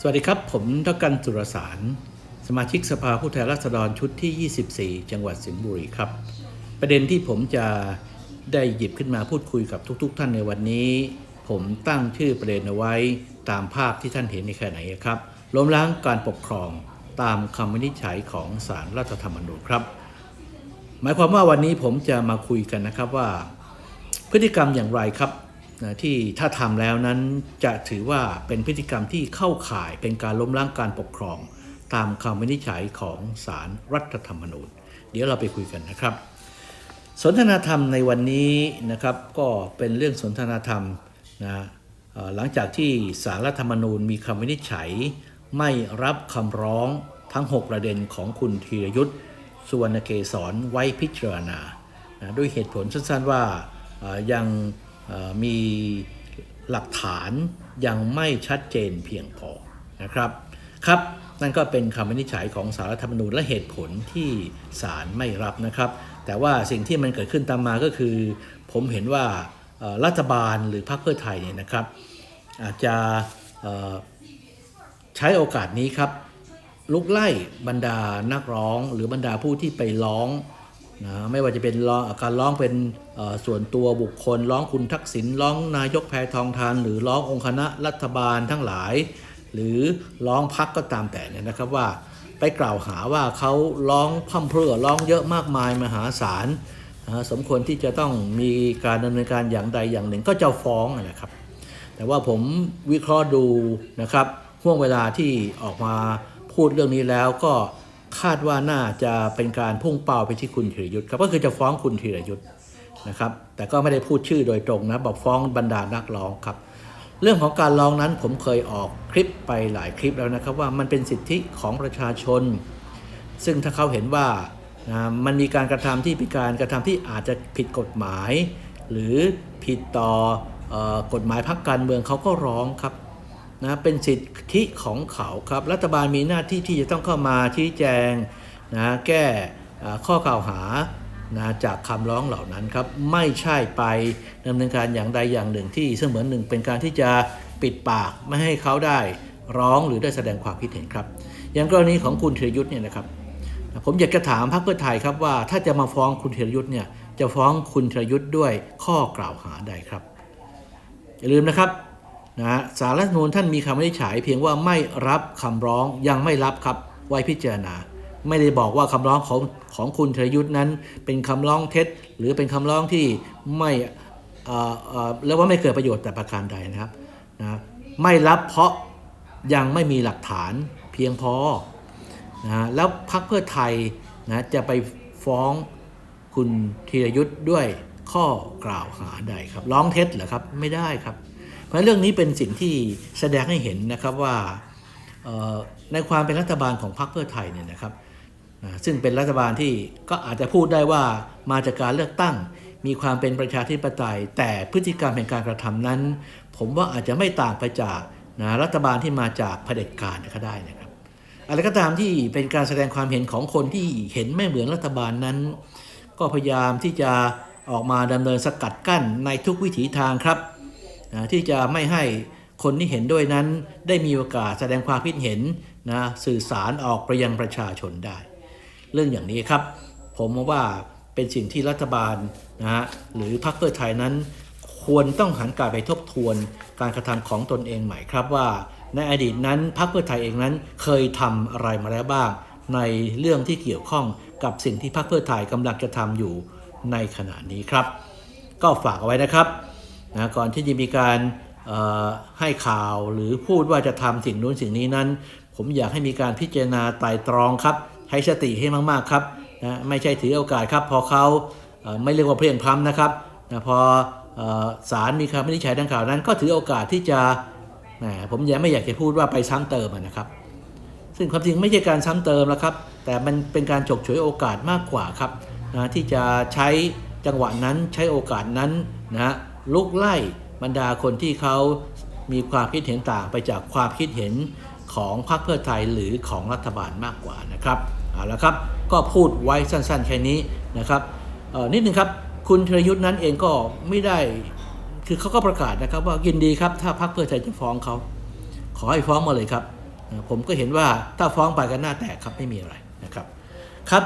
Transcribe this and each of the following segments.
สวัสดีครับ ผมดกันสุรสาร สมาชิกสภาผู้แทนราษฎรชุดที่ 24 จังหวัดสิงห์บุรีครับ ประเด็นที่ผมจะได้หยิบขึ้นมาพูดคุยกับทุก ๆท่านในวันนี้ ผมตั้งชื่อประเด็นเอาไว้ตามภาพที่ท่านเห็นในขณะนี้ครับล้มล้างการปกครองตามคำวินิจฉัยของศาลรรัฐธรรมนูญครับ หมายความว่าวันนี้ผมจะมาคุยกันนะครับว่า พฤติกรรมอย่างไรครับ นะที่ถ้าทำแล้วนั้นจะถือว่าเป็นพฤติกรรมที่เข้าข่ายเป็นการล้มล้างการปกครอง ตามคำวินิจฉัยของศาลรรัฐธรรมนูญ เดี๋ยวเราไปคุยกันนะครับ สนทนาธรรมในวันนี้นะครับก็เป็นเรื่องสนทนาธรรมนะหลังจากที่สารรัฐธรรมนูญมีคำวินิจฉัย ไม่รับคำร้องทั้ง 6 ประเด็นของคุณธีรยุทธ์สุวรรณเกษรไว้พิจารณานะด้วยเหตุผลสั้นๆว่ายัง มีหลักฐานยังไม่ชัดเจนเพียงพอนะครับครับนั่นก็เป็นคำวินิจฉัยของสารรัฐธรรมนูญและเหตุผลที่ศาลไม่รับนะครับ แต่ว่าสิ่งที่มันเกิดขึ้นตามมาก็คือ ผมเห็นว่ารัฐบาลหรือพรรคเพื่อไทยเนี่ยนะครับ อาจจะใช้โอกาสนี้ครับลุกไล่บรรดานักร้องหรือบรรดาผู้ที่ไปร้อง นะไม่ว่าจะเป็นการร้องเป็นส่วนตัวบุคคล ร้องคุณทักษิณร้องนายกแพทองทาน หรือร้ององค์คณะรัฐบาลทั้งหลาย หรือร้องพักก็ตามแต่เนี่ยนะครับว่าไปกล่าวหาว่าเขาร้องพร่ำเพรื่อร้องเยอะมากมายมหาศาลนะฮะสมควรที่จะต้องมีการดำเนินการอย่างใดอย่างหนึ่งก็จะฟ้องนะครับ แต่ว่าผมวิเคราะห์ดูนะครับห่วงเวลาที่ออกมาพูดเรื่องนี้แล้วก็ คาดว่าน่าจะเป็นการพุ่งเป้าไปที่คุณธีรยุทธ์ครับก็คือจะฟ้องคุณธีรยุทธ์นะครับ แต่ก็ไม่ได้พูดชื่อโดยตรงนะบอกฟ้องบรรดานักร้องครับ เรื่องของการร้องนั้นผมเคยออกคลิปไปหลายคลิปแล้วนะครับ ว่ามันเป็นสิทธิของประชาชน ซึ่งถ้าเขาเห็นว่านะมันมีการกระทำที่เป็นการกระทำที่อาจจะผิดกฎหมาย หรือผิดต่อออกฎหมายพักการเมืองเขาก็ร้องครับ นะเป็นสิทธิของเขาครับ รัฐบาลมีหน้าที่ที่จะต้องเข้ามาชี้แจงนะแก้ข้อกล่าวหานะจากคำร้องเหล่านั้นครับ ไม่ใช่ไปดำเนินการอย่างใดอย่างหนึ่งที่เสมือนหนึ่งเป็นการที่จะปิดปากไม่ให้เขาได้ร้องหรือได้แสดงความคิดเห็นครับ อย่างกรณีของคุณธีรยุทธ์เนี่ยนะครับ ผมอยากจะถามพรรคเพื่อไทยครับว่าถ้าจะมาฟ้องคุณธีรยุทธ์เนี่ยจะฟ้องคุณธีรยุทธ์ด้วยข้อกล่าวหาใดครับ อย่าลืมนะครับ นะสารรัฐธรรมนูญท่านมีคำวินิจฉัยเพียงว่าไม่รับคำร้องยังไม่รับครับไว้พิจารณา ไม่ได้บอกว่าคำร้องของของคุณธีรยุทธ์นั้น เป็นคำร้องเท็จ หรือเป็นคำร้องที่ไม่เอ่อเอ่อเรียกว่าไม่เกิดประโยชน์แต่ประการใดนะครับนะไม่รับเพราะยังไม่มีหลักฐานเพียงพอนะฮะแล้วพรรคเพื่อไทยนะจะไปฟ้องคุณธีรยุทธ์ด้วยข้อกล่าวหาใดครับ ร้องเท็จเหรอครับไม่ได้ครับ เพราะเรื่องนี้เป็นสิ่งที่แสดงให้เห็นนะครับว่าในความเป็นรัฐบาลของพรรคเพื่อไทยเนี่ยนะครับซึ่งเป็นรัฐบาลที่ก็อาจจะพูดได้ว่ามาจากการเลือกตั้ง มีความเป็นประชาธิปไตย แต่พฤติกรรมแห่งการกระทำนั้น ผมว่าอาจจะไม่ต่างไปจากนะรัฐบาลที่มาจากเผด็จการก็ได้นะครับอะไรก็ตามที่เป็นการแสดงความเห็นของคนที่เห็นไม่เหมือนรัฐบาลนั้น ก็พยายามที่จะออกมาดำเนินสกัดกั้นในทุกวิถีทางครับ นะที่จะไม่ให้คนที่เห็นด้วยนั้นได้มีโอกาสแสดงความคิดเห็นนะสื่อสารออกไปยังประชาชนได้ เรื่องอย่างนี้ครับ ผมว่าเป็นสิ่งที่รัฐบาลนะฮะหรือพรรคเพื่อไทยนั้น ควรต้องหันกลับไปทบทวนการกระทำของตนเองใหม่ครับว่า ในอดีตนั้นพรรคเพื่อไทยเองนั้น เคยทำอะไรมาแล้วบ้าง ในเรื่องที่เกี่ยวข้องกับสิ่งที่พรรคเพื่อไทยกำลังจะทำอยู่ในขณะนี้ครับ ก็ฝากเอาไว้นะครับ นะก่อนที่จะมีการให้ข่าวหรือพูดว่าจะทำสิ่งนู้นสิ่งนี้นั้น ผมอยากให้มีการพิจารณาไต่ตรองครับใช้สติให้มากๆครับนะไม่ใช่ถือโอกาสครับ พอเขาไม่เรียกว่าเพียงพล้ำนะครับนะพออ่อศาลมีคำวินิจฉัยดังกล่าวนั้น ก็ถือโอกาสที่จะแหมผมยังไม่อยากจะพูดว่าไปซ้ำเติมนะครับ ซึ่งความจริงไม่ใช่การซ้ำเติมแล้วครับ แต่มันเป็นการฉกฉวยโอกาสมากกว่าครับนะที่จะใช้จังหวะนั้นใช้โอกาสนั้นนะลุกไล่บรรดาคนที่เขามีความคิดเห็นต่างไปจากความคิดเห็นของพรรคเพื่อไทยหรือของรัฐบาลมากกว่านะครับเอาละครับก็พูดไว้สั้นๆแค่นี้นะครับนิดนึงครับคุณธรยุทธ์นั้นเองก็ไม่ได้คือเขาก็ประกาศนะครับว่ายินดีครับ ถ้าพรรคเพื่อไทยจะฟ้องเขาขอให้ฟ้องมาเลยครับ ผมก็เห็นว่าถ้าฟ้องไปก็หน้าแตกครับไม่มีอะไรนะครับ ครับ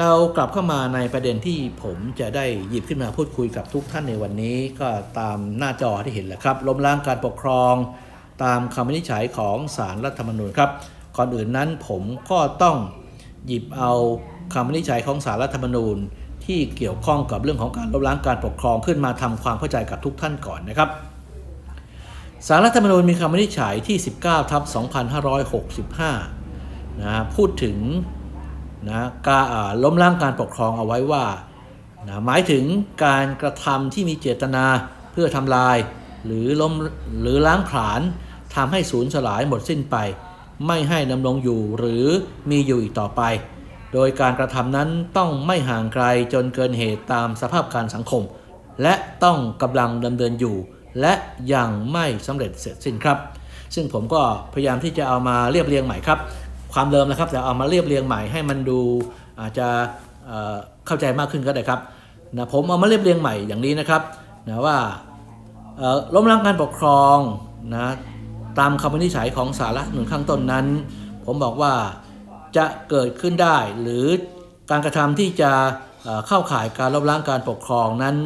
เรากลับเข้ามาในประเด็นที่ผมจะได้หยิบขึ้นมาพูดคุยกับทุกท่านในวันนี้ก็ตามหน้าจอที่เห็นแหละครับล้มล้างการปกครอง ตามคำวินิจฉัยของศาลรัฐธรรมนูญครับก่อนอื่นนั้นผมก็ต้องหยิบเอาคำวินิจฉัยของศาลรัฐธรรมนูญ ที่เกี่ยวข้องกับเรื่องของการล้มล้างการปกครองขึ้นมาทำความเข้าใจกับทุกท่านก่อนนะครับสารรัฐธรรมนูญมีคำวินิจฉัยที่ 19ทับ2565นะพูดถึง นะการล้มล้างการปกครองเอาไว้ว่านะหมายถึงการกระทำที่มีเจตนาเพื่อทำลาย หรือล้มหรือล้างผลาญทำให้สูญสลายหมดสิ้นไป ไม่ให้ดำรงอยู่หรือมีอยู่อีกต่อไป โดยการกระทำนั้นต้องไม่ห่างไกลจนเกินเหตุตามสภาพการสังคม และต้องกำลังดำเนินอยู่ และยังไม่สำเร็จเสร็จสิ้นครับ ซึ่งผมก็พยายามที่จะเอามาเรียบเรียงใหม่ครับ ความเดิมนะครับ แต่เอามาเรียบเรียงใหม่ให้มันดูอาจจะเข้าใจมากขึ้นก็ได้ครับนะผมเอามาเรียบเรียงใหม่อย่างนี้นะครับนะว่าเอ่อล้มล้างการปกครองนะตามคำวินิจฉัยของสารรัฐธรรมนูญข้างต้นนั้น ผมบอกว่าจะเกิดขึ้นได้หรือการกระทำที่จะเข้าข่ายการล้มล้างการปกครองนั้น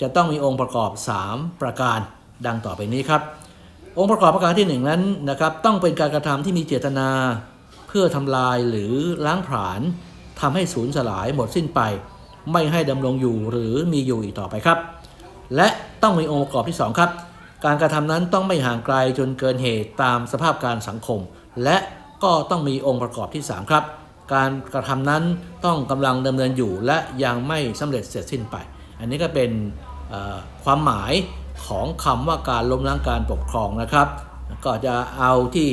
จะต้องมีองค์ประกอบ 3 ประการดังต่อไปนี้ครับ องค์ประกอบประการที่หนึ่งนั้นนะครับต้องเป็นการกระทำที่มีเจตนา เพื่อทำลายหรือล้างผลาญทำให้สูญสลายหมดสิ้นไป ไม่ให้ดำรงอยู่หรือมีอยู่อีกต่อไปครับ และต้องมีองค์ประกอบที่ 2 ครับ การกระทำนั้นต้องไม่ห่างไกลจนเกินเหตุตามสภาพการสังคม และก็ต้องมีองค์ประกอบที่ 3 ครับ การกระทำนั้นต้องกำลังดำเนินอยู่และยังไม่สำเร็จเสร็จสิ้นไป อันนี้ก็เป็นความหมายของคำว่าการล้มล้างการปกครองนะครับ ก็จะเอาที่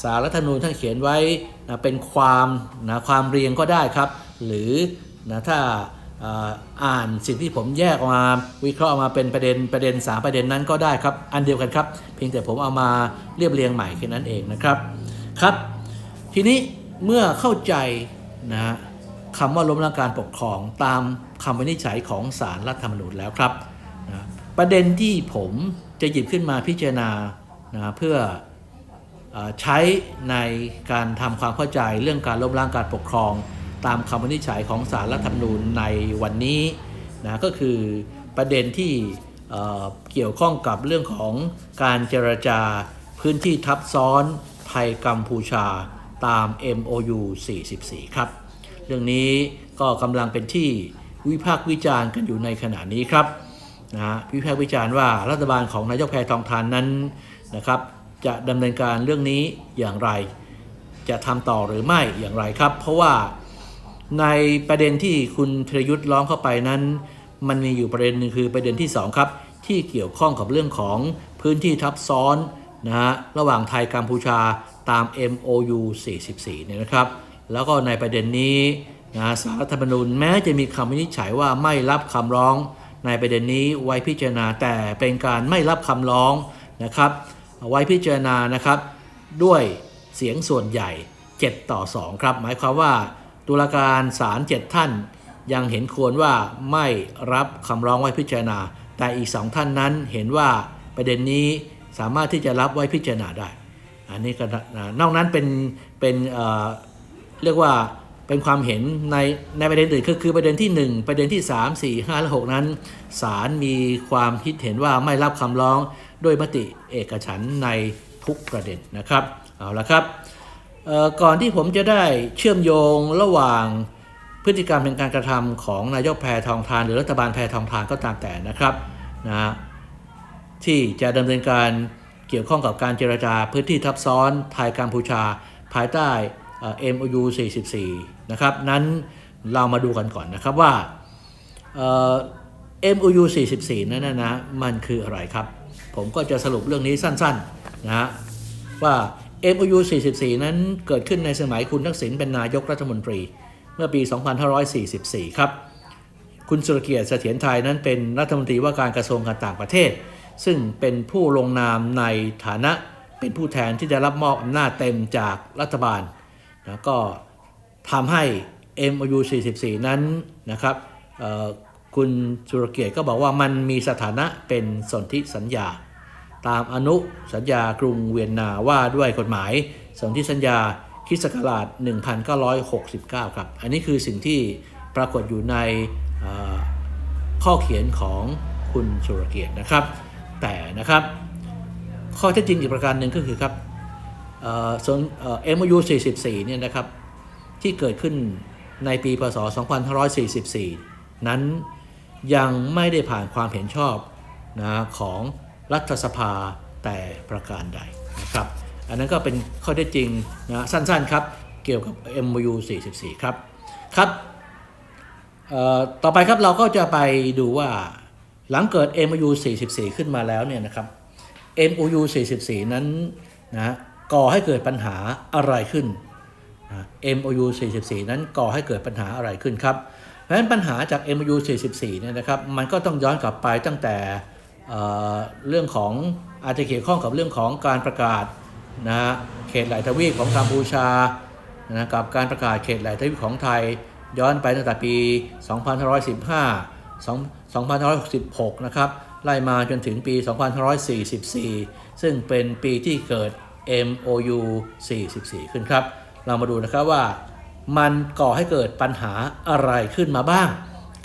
สารรัฐธรรมนูญท่านเขียนไว้ นะเป็นความนะความเรียงก็ได้ครับ หรือนะถ้าอ่านสิ่งที่ผมแยกออกมาวิเคราะห์ออกมาเป็นประเด็นประเด็นสามประเด็นนั้นก็ได้ครับ อันเดียวกันครับ เพียงแต่ผมเอามาเรียบเรียงใหม่แค่นั้นเองนะครับครับ ทีนี้เมื่อเข้าใจนะคำว่าล้มล้างการปกครองตามคำวินิจฉัยของศาลรัฐธรรมนูญแล้วครับนะประเด็นที่ผมจะหยิบขึ้นมาพิจารณานะเพื่อ ใช้ในการทำความเข้าใจเรื่องการล้มล้างการปกครอง ตามคำวินิจฉัยของศาลรัฐธรรมนูญในวันนี้นะก็คือประเด็นที่เกี่ยวข้องกับเรื่องของการเจรจาพื้นที่ทับซ้อนไทยกัมพูชาตาม MOU 44 ครับ เรื่องนี้ก็กำลังเป็นที่วิพากษ์วิจารณ์กันอยู่ในขณะนี้ครับนะฮะวิพากษ์วิจารณ์ว่ารัฐบาลของนายกแพทองทานนั้นนะครับ จะดำเนินการเรื่องนี้อย่างไร จะทำต่อหรือไม่อย่างไรครับ เพราะว่าในประเด็นที่คุณธรยุทธ์ร้องเข้าไปนั้น มันมีอยู่ประเด็นหนึ่งคือประเด็นที่ 2 ครับ ที่เกี่ยวข้องกับเรื่องของพื้นที่ทับซ้อนนะฮะระหว่างไทยกัมพูชาตาม MOU 44 เนี่ยนะครับ แล้วก็ในประเด็นนี้นะสารรัฐธรรมนูญแม้จะมีคำวินิจฉัยว่าไม่รับคำร้อง ในประเด็นนี้ไว้พิจารณาแต่เป็นการไม่รับคำร้องนะครับ ไว้พิจารณานะครับ ด้วยเสียงส่วนใหญ่ 7 ต่อ 2 ครับ หมายความว่าตุลาการศาล7ท่าน ยังเห็นควรว่าไม่รับคำร้องไว้พิจารณา แต่อีก 2 ท่านนั้นเห็นว่าประเด็นนี้สามารถที่จะรับไว้พิจารณาได้ อันนี้ก็นอกนั้นเป็นเป็นเเรียกว่าเป็นความเห็นในในประเด็นอื่นคือคือประเด็นที่ 1 ประเด็นที่ 3 4 5และ6นั้นศาลมีความคิดเห็นว่าไม่รับคำร้อง ด้วยมติเอกฉันในทุกประเด็นนะครับเอาละครับก่อนที่ผมจะได้เชื่อมโยงระหว่างพฤติกรรมเป็นการกระทำของนายกแพทองทาน หรือรัฐบาลแพทองทานก็ตามแต่นะครับนะที่จะดำเนินการเกี่ยวข้องกับการเจรจาพื้นที่ทับซ้อนไทยกัมพูชา ภายใต้เอ่อ MOU 44 นะครับนั้นเรามาดูกันก่อนนะครับว่าเอ่อ MOU 44 นั้นนะนะมันคืออะไรครับ ผมก็จะสรุปเรื่องนี้สั้นๆนะฮะว่า MOU 44 นั้นเกิดขึ้นในสมัยคุณทักษิณเป็นนายกรัฐมนตรี เมื่อปี 2544 ครับ คุณสุรเกียรติเสถียรไทยนั้นเป็นรัฐมนตรีว่าการกระทรวงการต่างประเทศ ซึ่งเป็นผู้ลงนามในฐานะเป็นผู้แทนที่จะรับมอบอำนาจเต็มจากรัฐบาลนะก็ทำให้ MOU 44 นั้นนะครับ คุณสุรเกียรติก็บอกว่ามันมีสถานะเป็นสนธิสัญญา ตามอนุสัญญากรุงเวียนนาว่าด้วยกฎหมายสนธิสัญญาคริสต์ศักราช 1969 ครับ อันนี้คือสิ่งที่ปรากฏอยู่ในข้อเขียนของคุณสุรเกียรตินะครับ แต่นะครับข้อเท็จจริงอีกประการหนึ่งก็คือครับเอ่อส่วนเอ่อ MOU 44 เนี่ยนะครับ ที่เกิดขึ้นในปีพศ 2544 นั้น ยังไม่ได้ผ่านความเห็นชอบนะของรัฐสภาแต่ประการใดนะครับ อันนั้นก็เป็นข้อเท็จจริงนะสั้นๆครับเกี่ยวกับ MOU 44 ครับครับต่อไปครับเราก็จะไปดูว่าหลังเกิด MOU 44 ขึ้นมาแล้วเนี่ยนะครับ MOU 44 นั้นนะก่อให้เกิดปัญหาอะไรขึ้นนะ MOU 44 นั้นก่อให้เกิดปัญหาอะไรขึ้นครับ ฉะนั้นปัญหาจาก MU 44เนี่ยนะครับมันก็ต้องย้อนกลับไปตั้งแต่เเรื่องของอาจจะเกี่ยวข้องกับเรื่องของการประกาศนะฮะเขตหลายทวีปของกัมพูชานะกับการประกาศเขตหลายทวีปของไทยย้อนไปตั้งแต่ปี 2515 2566 นะครับ ไล่มาจนถึงปี 2544 ซึ่งเป็นปีที่เกิด MOU 44 ขึ้นครับ เรามาดูนะครับว่า มันก่อให้เกิดปัญหาอะไรขึ้นมาบ้าง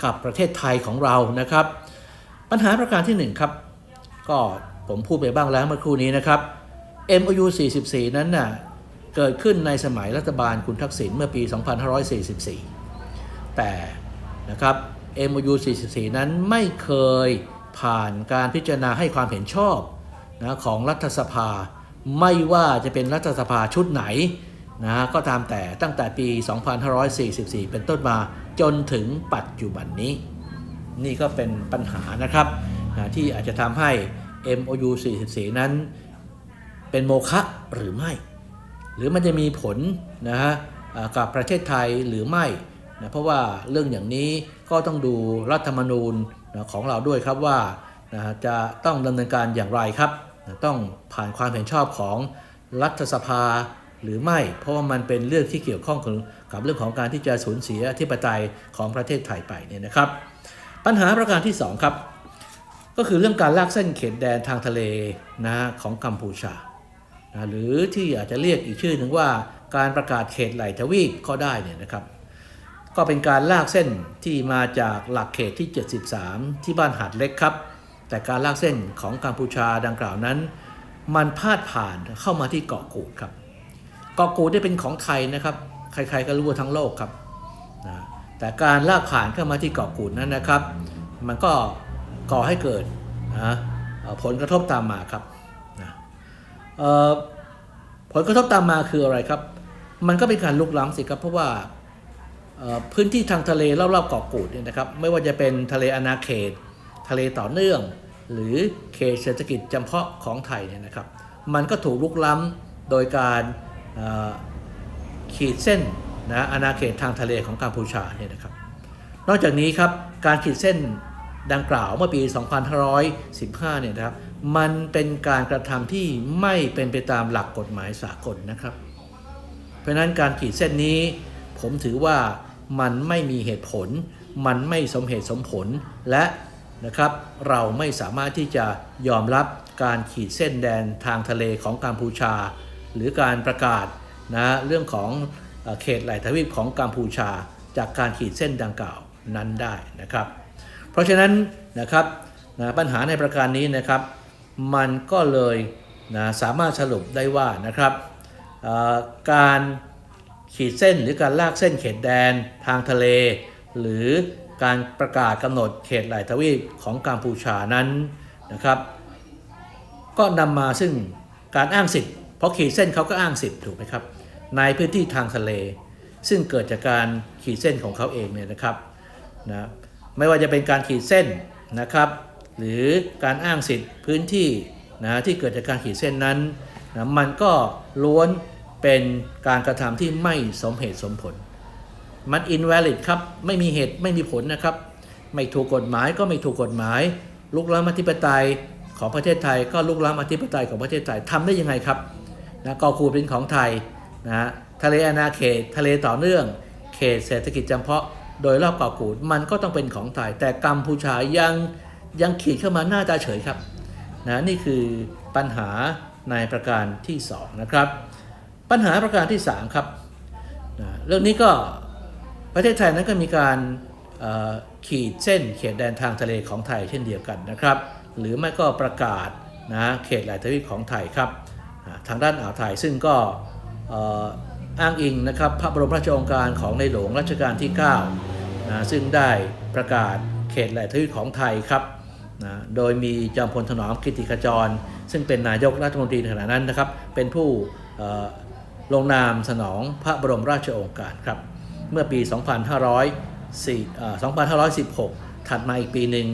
กับประเทศไทยของเรานะครับ ปัญหาประการที่1ครับก็ผมพูดไปบ้างแล้วเมื่อครู่นี้นะครับ MOU 44 นั้นน่ะเกิดขึ้นในสมัยรัฐบาลคุณทักษิณเมื่อปี 2544 แต่นะครับ MOU 44 นั้นไม่เคยผ่านการพิจารณาให้ความเห็นชอบนะของรัฐสภา ไม่ว่าจะเป็นรัฐสภาชุดไหน นะก็ตามแต่ตั้งแต่ปี 2544 เป็นต้นมาจนถึงปัจจุบันนี้ นี่ก็เป็นปัญหานะครับนะที่อาจจะทำให้ MOU 44 นั้น เป็นโมฆะหรือไม่ หรือมันจะมีผลนะฮะกับประเทศไทยหรือไม่นะเพราะว่าเรื่องอย่างนี้ก็ต้องดูรัฐธรรมนูญนะของเราด้วยครับว่านะจะต้องดำเนินการอย่างไรครับนะต้องผ่านความเห็นชอบของรัฐสภา หรือไม่ เพราะว่ามันเป็นเรื่องที่เกี่ยวข้องกับเรื่องของการที่จะสูญเสียอธิปไตยของประเทศไทยไปเนี่ยนะครับ ปัญหาประการที่สองครับ ก็คือเรื่องการลากเส้นเขตแดนทางทะเลนะของกัมพูชานะหรือที่อาจจะเรียกอีกชื่อหนึ่งว่าการประกาศเขตไหลทวีปก็ได้เนี่ยนะครับ ก็เป็นการลากเส้นที่มาจากหลักเขตที่ 73 ที่บ้านหาดเล็กครับ แต่การลากเส้นของกัมพูชาดังกล่าวนั้น มันพาดผ่านเข้ามาที่เกาะกูดครับ กาะกูดได้เป็นของไทยนะครับ ใครๆก็รู้ทั้งโลกครับนะแต่การลากผ่านเข้ามาที่เกาะกูดนั้นนะครับ มันก็ก่อให้เกิดนะผลกระทบตามมาครับนะผลกระทบตามมาคืออะไรครับ มันก็เป็นการลุกล้ำสิครับเพราะว่าพื้นที่ทางทะเลรอบๆเกาะกูดเนี่ยนะครับไม่ว่าจะเป็นทะเลอาณาเขต ทะเลต่อเนื่อง หรือเขตเศรษฐกิจจำเพาะของไทยเนี่ยนะครับ มันก็ถูกลุกล้ำโดยการ ขีดเส้นนะอาณาเขตทางทะเลของกัมพูชาเนี่ยนะครับ นอกจากนี้ครับการขีดเส้นดังกล่าวเมื่อปี 2515 เนี่ยนะครับ มันเป็นการกระทำที่ไม่เป็นไปตามหลักกฎหมายสากลนะครับ เพราะฉะนั้นการขีดเส้นนี้ ผมถือว่ามันไม่มีเหตุผล มันไม่สมเหตุสมผล และนะครับเราไม่สามารถที่จะยอมรับการขีดเส้นแดนทางทะเลของกัมพูชา หรือการประกาศนะเรื่องของเขตไหลทวีปของกัมพูชา จากการขีดเส้นดังกล่าวนั้นได้นะครับ เพราะฉะนั้นนะครับนะปัญหาในประการนี้นะครับ มันก็เลยนะสามารถสรุปได้ว่านะครับการขีดเส้นหรือการลากเส้นเขตแดนทางทะเล หรือการประกาศกำหนดเขตไหลทวีปของกัมพูชานั้นนะครับ ก็นำมาซึ่งการอ้างสิทธิ์ เพราะขีดเส้นเขาก็อ้างสิทธิ์ถูกไหมครับ ในพื้นที่ทางทะเล ซึ่งเกิดจากการขีดเส้นของเขาเองเนี่ยนะครับนะไม่ว่าจะเป็นการขีดเส้นนะครับหรือการอ้างสิทธิ์พื้นที่นะที่เกิดจากการขีดเส้นนั้นนะมันก็ล้วนเป็นการกระทำที่ไม่สมเหตุสมผล มัน invalid ครับ ไม่มีเหตุไม่มีผลนะครับ ไม่ถูกกฎหมายก็ไม่ถูกกฎหมาย ลุกล้ำอธิปไตยของประเทศไทย ก็ลุกล้ำอธิปไตยของประเทศไทยทำได้ยังไงครับ นะกอคูเป็นของไทยนะฮะทะเลอาณาเขต ทะเลต่อเนื่อง เขตเศรษฐกิจจำเพาะ โดยรอบเกาะกูดมันก็ต้องเป็นของไทย แต่กัมพูชายังยังขีดเข้ามาหน้าตาเฉยครับนะนี่คือปัญหาในประการที่สองนะครับ ปัญหาประการที่ 3 ครับนะเรื่องนี้ก็ประเทศไทยนั้นก็มีการขีดเส้นเขตแดนทางทะเลของไทยเช่นเดียวกันนะครับ หรือไม่ก็ประกาศนะเขตหลมทวีปของไทยครับ ทางด้านอ่าวไทยซึ่งก็อ,อ้างอิงนะครับพระบรมราชโองการของในหลวงรัชกาลที่9นะซึ่งได้ประกาศเขตแหลมทวีปของไทยครับนะโดยมีจอมพลถนอมกิติขจร ซึ่งเป็นนายกรัฐมนตรีขณะนั้นนะครับ เป็นผู้ลงนามสนองพระบรมราชโองการครับ เมื่อปี 2504เอ่อ2516 ถัดมาอีกปีหนึ่ง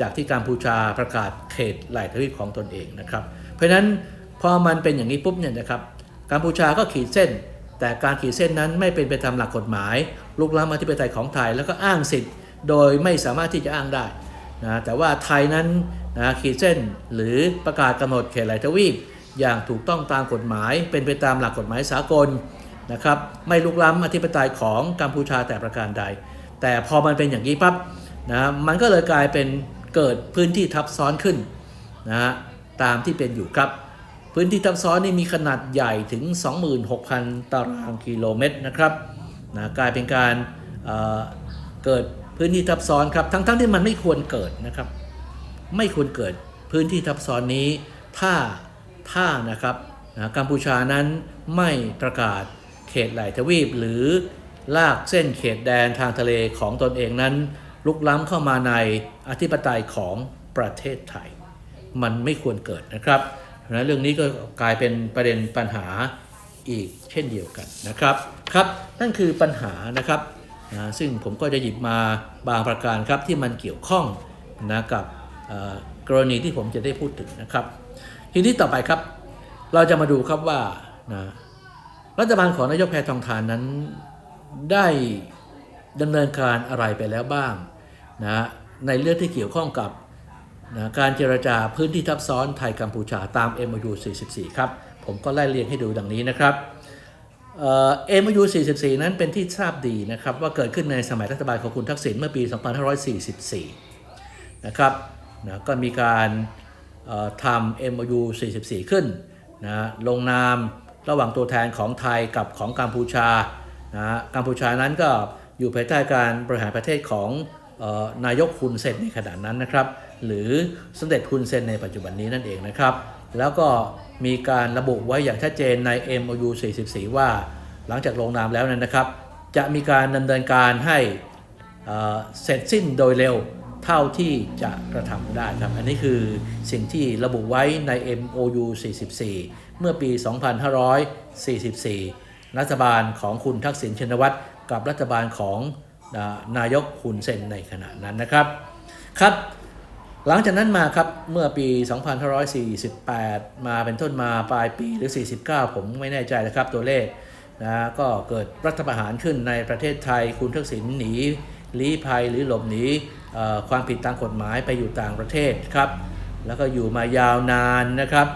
จากที่กัมพูชาประกาศเขตแหล่ทวีปของตนเองนะครับ เพราะฉะนั้น พอมันเป็นอย่างนี้ปุ๊บเนี่ยนะครับกัมพูชาก็ขีดเส้น แต่การขีดเส้นนั้นไม่เป็นไปตามหลักกฎหมาย ลุกล้ำอธิปไตยของไทยแล้วก็อ้างสิทธิ์ โดยไม่สามารถที่จะอ้างได้นะแต่ว่าไทยนั้นนะขีดเส้นหรือประกาศกำหนดเขตหลายทวีปอย่างถูกต้องตามกฎหมาย เป็นไปตามหลักกฎหมายสากลนะครับไม่ลุกล้ำอธิปไตยของกัมพูชาแต่ประการใด แต่พอมันเป็นอย่างนี้ปั๊บนะมันก็เลยกลายเป็นเกิดพื้นที่ทับซ้อนขึ้นนะตามที่เป็นอยู่ครับ พื้นที่ทับซ้อนนี่มีขนาดใหญ่ถึง 26,000 ตารางกิโลเมตรนะครับนะกลายเป็นการเเกิดพื้นที่ทับซ้อนครับทั้งๆที่มันไม่ควรเกิดนะครับ ไม่ควรเกิดพื้นที่ทับซ้อนนี้ถ้าถ้านะครับนะกัมพูชานั้นไม่ประกาศเขตไหลทวีป หรือลากเส้นเขตแดนทางทะเลของตนเองนั้น ลุกล้ำเข้ามาในอธิปไตยของประเทศไทย มันไม่ควรเกิดนะครับ เพราะเรื่องนี้ก็กลายเป็นประเด็นปัญหาอีกเช่นเดียวกันนะครับครับนั่นคือปัญหานะครับนะซึ่งผมก็จะหยิบมาบางประการครับที่มันเกี่ยวข้องนะกับกรณีที่ผมจะได้พูดถึงนะครับ ทีนี้ต่อไปครับ เราจะมาดูครับว่านะรัฐบาลของนายกแพทองทานนั้นได้ดำเนินการอะไรไปแล้วบ้างนะในเรื่องที่เกี่ยวข้องกับ นะการเจรจาพื้นที่ทับซ้อนไทยกัมพูชาตาม MOU 44 ครับ ผมก็ไล่เรียงให้ดูดังนี้นะครับเอ่อ MOU 44 นั้นเป็นที่ทราบดีนะครับ ว่าเกิดขึ้นในสมัยรัฐบาลของคุณทักษิณเมื่อปี 2544 นะครับนะก็มีการเอ่อทำ MOU 44 ขึ้นนะลงนามระหว่างตัวแทนของไทยกับของกัมพูชานะกัมพูชานั้นก็อยู่ภายใต้การบริหารประเทศของออนายกฮุนเซนในขณะนั้นนะครับ หรือสมเด็จฮุนเซนในปัจจุบันนี้นั่นเองนะครับ แล้วก็มีการระบุไว้อย่างชัดเจนใน MOU 44 ว่าหลังจากลงนามแล้วนั้นนะครับ จะมีการดำเนินการให้เสร็จสิ้นโดยเร็วเท่าที่จะกระทำได้ครับ อันนี้คือสิ่งที่ระบุไว้ใน MOU 44 เมื่อปี 2544 รัฐบาลของคุณทักษิณชินวัตรกับรัฐบาลของนายกฮุนเซนในขณะนั้นนะครับ ครับ หลังจากนั้นมาครับเมื่อปี 2548 มาเป็นต้นมาปลายปีหรือ 49 ผมไม่แน่ใจนะครับตัวเลขนะก็เกิดรัฐประหารขึ้นในประเทศไทยคุณทักษิณหนีลี้ภัยหรือหลบหนีความผิดตามกฎหมายไปอยู่ต่างประเทศครับ แล้วก็อยู่มายาวนานนะครับ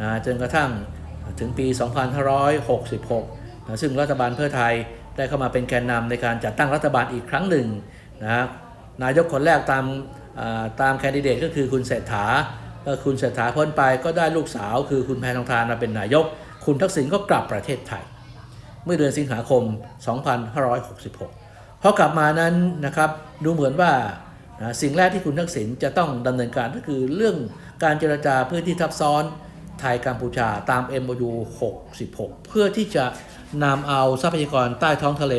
นะจนกระทั่งถึงปี 2566นะซึ่งรัฐบาลเพื่อไทยได้เข้ามาเป็นแกนนำในการจัดตั้งรัฐบาลอีกครั้งหนึ่งนะนายกคนแรกตามตามแคนดิเดตก็คือคุณเศรษฐาก็คุณเศรษฐาพ้นไปก็ได้ลูกสาว คือคุณแพทองทานมาเป็นนายก คุณทักษิณก็กลับประเทศไทย เมื่อเดือนสิงหาคม 2566พอกลับมานั้นนะครับดูเหมือนว่าสิ่งแรกที่คุณทักษิณจะต้องดำเนินการก็คือเรื่องการเจรจาพื้นที่ทับซ้อนไทยกัมพูชาตาม MOU 66 เพื่อที่จะนำเอาทรัพยากรใต้ท้องทะเล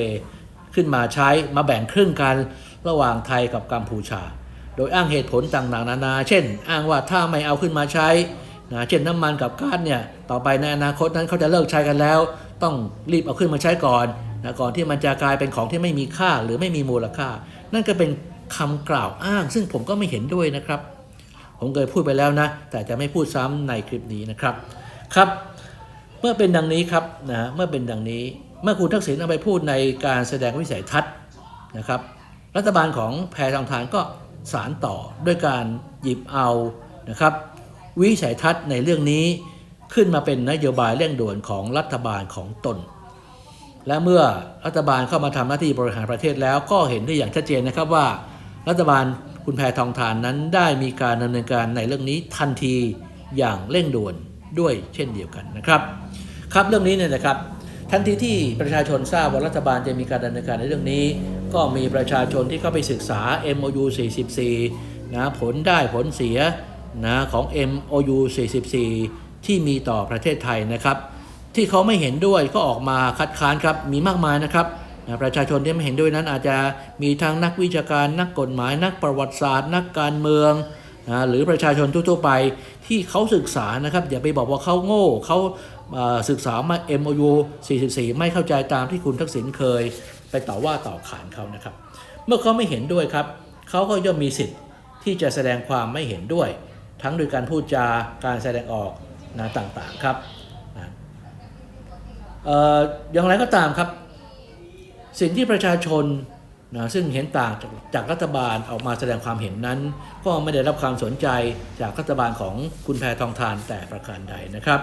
ขึ้นมาใช้มาแบ่งครึ่งกันระหว่างไทยกับกัมพูชา โดยอ้างเหตุผลต่างๆนานา เช่น อ้างว่าถ้าไม่เอาขึ้นมาใช้นะเช่นน้ำมันกับก๊าซเนี่ยต่อไปในอนาคตนั้นเขาจะเลิกใช้กันแล้ว ต้องรีบเอาขึ้นมาใช้ก่อนนะก่อนที่มันจะกลายเป็นของที่ไม่มีค่าหรือไม่มีมูลค่า นั่นก็เป็นคำกล่าวอ้าง ซึ่งผมก็ไม่เห็นด้วยนะครับ ผมเคยพูดไปแล้วนะ แต่จะไม่พูดซ้ำในคลิปนี้นะครับครับ เมื่อเป็นดังนี้ครับนะเมื่อเป็นดังนี้เมื่อคุณทักษิณเอาไปพูดในการแสดงวิสัยทัศน์นะครับ รัฐบาลของแพรทองทานก็ สารต่อด้วยการหยิบเอานะครับวิสัยทัศน์ในเรื่องนี้ขึ้นมาเป็นนโยบายเร่งด่วนของรัฐบาลของตน และเมื่อรัฐบาลเข้ามาทำหน้าที่บริหารประเทศแล้วก็เห็นได้อย่างชัดเจนนะครับว่า รัฐบาลคุณแพทองทานนั้นได้มีการดำเนินการในเรื่องนี้ทันทีอย่างเร่งด่วนด้วยเช่นเดียวกันนะครับ ครับเรื่องนี้เนี่ยนะครับ ทันทีที่ประชาชนทราบว่ารัฐบาลจะมีการดำเนินการในเรื่องนี้ ก็มีประชาชนที่เข้าไปศึกษา MOU 44 นะผลได้ผลเสียนะของ MOU 44 ที่มีต่อประเทศไทยนะครับ ที่เขาไม่เห็นด้วยก็ออกมาคัดค้านครับมีมากมายนะครับนะประชาชนที่ไม่เห็นด้วยนั้นอาจจะมีทั้งนักวิชาการนักกฎหมาย นักประวัติศาสตร์ นักการเมืองนะหรือประชาชนทั่วๆไปที่เขาศึกษานะครับ อย่าไปบอกว่าเขาโง่เขาศึกษามา MOU 44 ไม่เข้าใจตามที่คุณทักษิณเคย ไปต่อว่าต่อขานเขานะครับ เมื่อเขาไม่เห็นด้วยครับเขาก็ย่อมมีสิทธิ์ที่จะแสดงความไม่เห็นด้วย ทั้งโดยการพูดจาการแสดงออกนะต่างๆครับนะอย่างไรก็ตามครับ สิ่งที่ประชาชนนะซึ่งเห็นต่างจากจากรัฐบาลออกมาแสดงความเห็นนั้น ก็ไม่ได้รับความสนใจจากรัฐบาลของคุณแพทองทานแต่ประการใดนะครับ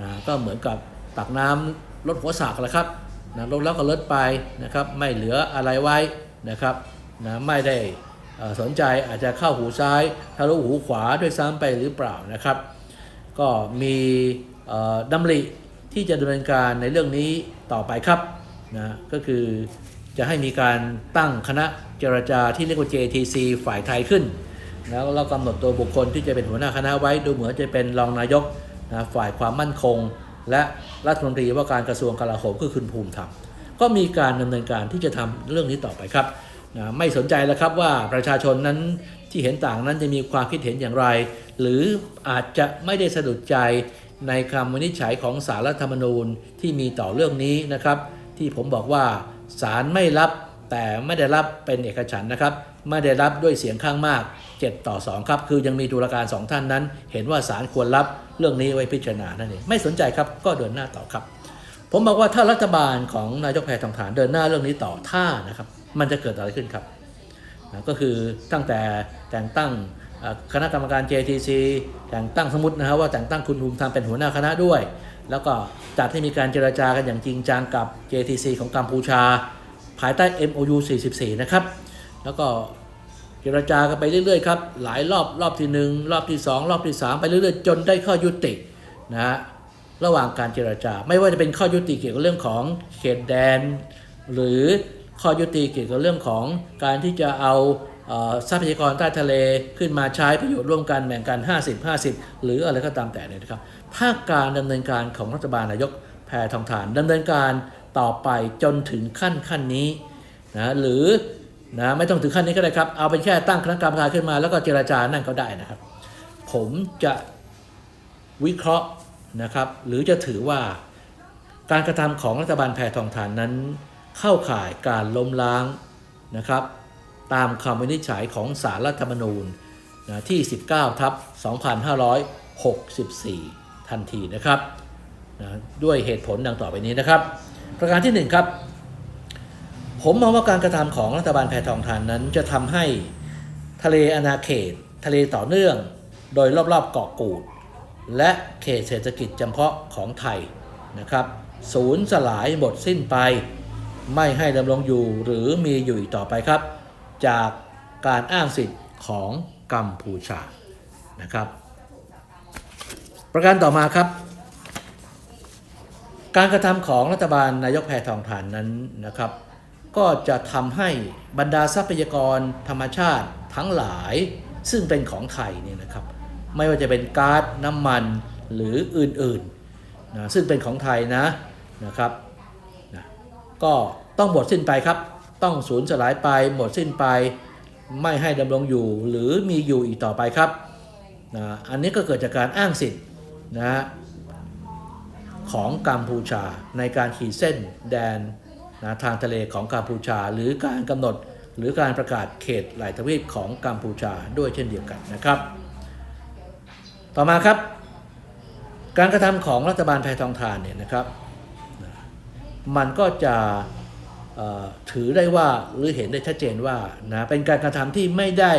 นะก็เหมือนกับตักน้ำลดหัวสากแหละครับ นะลดแล้วก็ลดไปนะครับไม่เหลืออะไรไว้นะครับนะไม่ได้สนใจอาจจะเข้าหูซ้ายทะลุหูขวาด้วยซ้ำไปหรือเปล่านะครับ ก็มีเอ่อดำริที่จะดำเนินการในเรื่องนี้ต่อไปครับนะก็คือจะให้มีการตั้งคณะเจรจาที่เรียกว่า JTC ฝ่ายไทยขึ้น แล้วเรากำหนดตัวบุคคลที่จะเป็นหัวหน้าคณะไว้ดูเหมือนจะเป็นรองนายกนะฝ่ายความมั่นคง และรัฐมนตรีว่าการกระทรวงกลาโหมคือคุณภูมิธรรมก็มีการดำเนินการที่จะทำเรื่องนี้ต่อไปครับนะไม่สนใจแล้วครับว่าประชาชนนั้นที่เห็นต่างนั้นจะมีความคิดเห็นอย่างไร หรืออาจจะไม่ได้สะดุดใจในคำวินิจฉัยของสารรัฐธรรมนูญที่มีต่อเรื่องนี้นะครับ ที่ผมบอกว่าศาลไม่รับแต่ไม่ได้รับเป็นเอกฉันนะครับ ไม่ได้รับด้วยเสียงข้างมาก 7 ต่อ 2 ครับ คือยังมีตุลาการสองท่านนั้น เห็นว่าศาลควรรับ เรื่องนี้ไว้พิจารณานั่นเองไม่สนใจครับก็เดินหน้าต่อครับ ผมบอกว่าถ้ารัฐบาลของนายกแพทองทานเดินหน้าเรื่องนี้ต่อถ้านะครับ มันจะเกิดอะไรขึ้นครับนะก็คือตั้งแต่แต่งตั้งคณะกรรมการ JTC แต่งตั้งสมมตินะครับว่าแต่งตั้งคุณภูมิธรรมเป็นหัวหน้าคณะด้วย แล้วก็จัดให้มีการเจรจากันอย่างจริงจังกับ JTC ของกัมพูชา ภายใต้ MOU 44 นะครับ แล้วก็ รจากันไปเรื่อยๆครับหลายรอบรอบที่ 1 รอบที่ 2 รอบที่ 3 ไปเรื่อยๆ จนได้ข้อยุตินะฮะระหว่างการเจรจา ไม่ว่าจะเป็นข้อยุติเกี่ยวกับเรื่องของเขตแดน หรือข้อยุติเกี่ยวกับเรื่องของการที่จะเอาทรัพยากรใต้ทะเลขึ้นมาใช้ประโยชน์ร่วมกันแบ่งกัน 50-50 หรืออะไรก็ตามแต่เนี่ยนะครับ ถ้าการดำเนินการของรัฐบาลนายกแพทองทานดำเนินการต่อไปจนถึงขั้นขั้นนี้นะหรือ นะไม่ต้องถึงขั้นนี้ก็ได้ครับ เอาเป็นแค่ตั้งคณะกรรมการขึ้นมา แล้วก็เจราจานั่นก็ได้นะครับ ผมจะวิเคราะห์นะครับ หรือจะถือว่าการกระทำของรัฐบาลแพทองทานนั้น เข้าข่ายการล้มล้างนะครับ ตามคำวินิจฉัยของสารรัฐธรรมนูญนะที่ 19 ทับ 2564 ทันทีนะครับนะด้วยเหตุผลดังต่อไปนี้นะครับ ประการที่ 1 ครับ ผมมองว่าการกระทำของรัฐบาลแพทองทานนั้น จะทำให้ทะเลอาณาเขต ทะเลต่อเนื่อง โดยรอบๆเกาะกูด และเขตเศรษฐกิจจำเพาะของไทยนะครับศูนย์สลายหมดสิ้นไป ไม่ให้ดำรงอยู่หรือมีอยู่อีกต่อไปครับ จากการอ้างสิทธิ์ของกัมพูชานะครับ ประการต่อมาครับ การกระทำของรัฐบาลนายกแพทองทานนั้นนะครับ ก็จะทำให้บรรดาทรัพยากรธรรมชาติทั้งหลาย ซึ่งเป็นของไทยเนี่ยนะครับ ไม่ว่าจะเป็นก๊าซน้ำมันหรืออื่นๆนะซึ่งเป็นของไทยนะนะครับนะก็ต้องหมดสิ้นไปครับ ต้องสูญสลายไปหมดสิ้นไป ไม่ให้ดำรงอยู่หรือมีอยู่อีกต่อไปครับนะอันนี้ก็เกิดจากการอ้างสิทธิ์นะของกัมพูชาในการขีดเส้นแดน นะทางทะเลของกัมพูชา หรือการกำหนดหรือการประกาศเขตหลายทวีปของกัมพูชาด้วยเช่นเดียวกันนะครับ ต่อมาครับ การกระทำของรัฐบาลแพทองทานเนี่ยนะครับ มันก็จะถือได้ว่าหรือเห็นได้ชัดเจนว่านะเป็นการกระทำที่ไม่ได้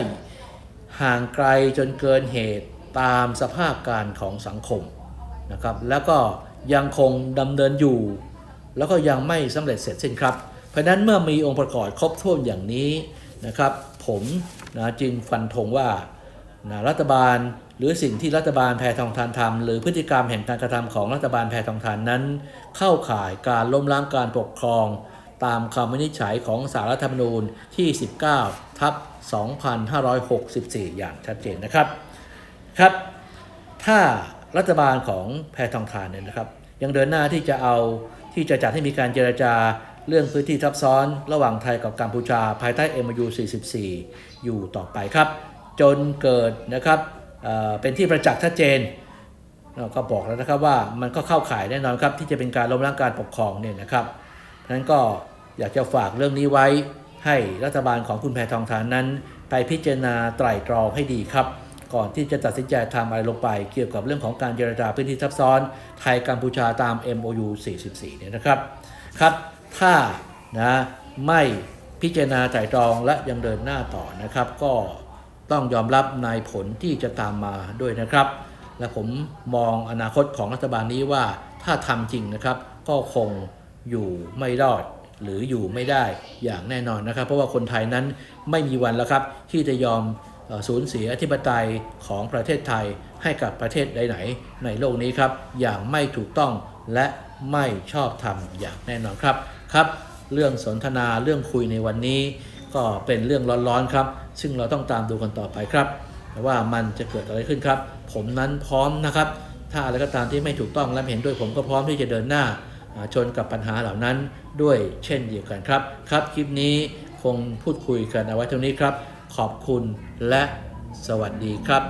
ห่างไกลจนเกินเหตุตามสภาพการของสังคมนะครับ แล้วก็ยังคงดำเนินอยู่ แล้วก็ยังไม่สำเร็จเสร็จสิ้นครับ เพราะฉะนั้นเมื่อมีองค์ประกอบครบถ้วนอย่างนี้นะครับผมนะจึงฟันธงว่านะรัฐบาลหรือสิ่งที่รัฐบาลแพทองทานทำหรือพฤติกรรมแห่งการกระทำของรัฐบาลแพทองทานนั้น เข้าข่ายการล้มล้างการปกครอง ตามคำวินิจฉัยของสารรัฐธรรมนูญที่ 19 ทับ 2564 อย่างชัดเจนนะครับครับ ถ้ารัฐบาลของแพทองทานเนี่ยนะครับ ยังเดินหน้าที่จะเอา ที่จะจัดให้มีการเจรจาเรื่องพื้นที่ทับซ้อนระหว่างไทยกับกัมพูชา ภายใต้ MOU 44 อยู่ต่อไปครับ จนเกิดนะครับเเป็นที่ประจักษ์ชัดเจนเราก็บอกแล้วนะครับว่ามันก็เข้าข่ายแน่นอนครับที่จะเป็นการล้มล้างการปกครองเนี่ยนะครับฉะนั้นก็อยากจะฝากเรื่องนี้ไว้ให้รัฐบาลของคุณแพทองทานนั้น ไปพิจารณาไตร่ตรองให้ดีครับ ก่อนที่จะตัดสินใจทำอะไรลงไป เกี่ยวกับเรื่องของการเจรจาพื้นที่ทับซ้อน ไทยกัมพูชาตาม MOU 44 เนี่ยนะครับครับ ถ้านะไม่พิจารณาไตร่ตรองและยังเดินหน้าต่อนะครับ ก็ต้องยอมรับในผลที่จะตามมาด้วยนะครับ และผมมองอนาคตของรัฐบาลนี้ว่าถ้าทำจริงนะครับ ก็คงอยู่ไม่รอดหรืออยู่ไม่ได้อย่างแน่นอนนะครับ เพราะว่าคนไทยนั้นไม่มีวันแล้วครับ ที่จะยอม สูญเสียอธิปไตยของประเทศไทยให้กับประเทศใดๆในโลกนี้ครับ อย่างไม่ถูกต้องและไม่ชอบธรรมอย่างแน่นอนครับครับ เรื่องสนทนาเรื่องคุยในวันนี้ ก็เป็นเรื่องร้อนๆครับ ซึ่งเราต้องตามดูกันต่อไปครับว่ามันจะเกิดอะไรขึ้นครับ ผมนั้นพร้อมนะครับ ถ้าอะไรก็ตามที่ไม่ถูกต้องและเห็นด้วยผมก็พร้อมที่จะเดินหน้าอ่าชนกับปัญหาเหล่านั้นด้วยเช่นเดียวกันครับ ครับคลิปนี้คงพูดคุยกันเอาไว้เท่านี้ครับ ขอบคุณและสวัสดีครับ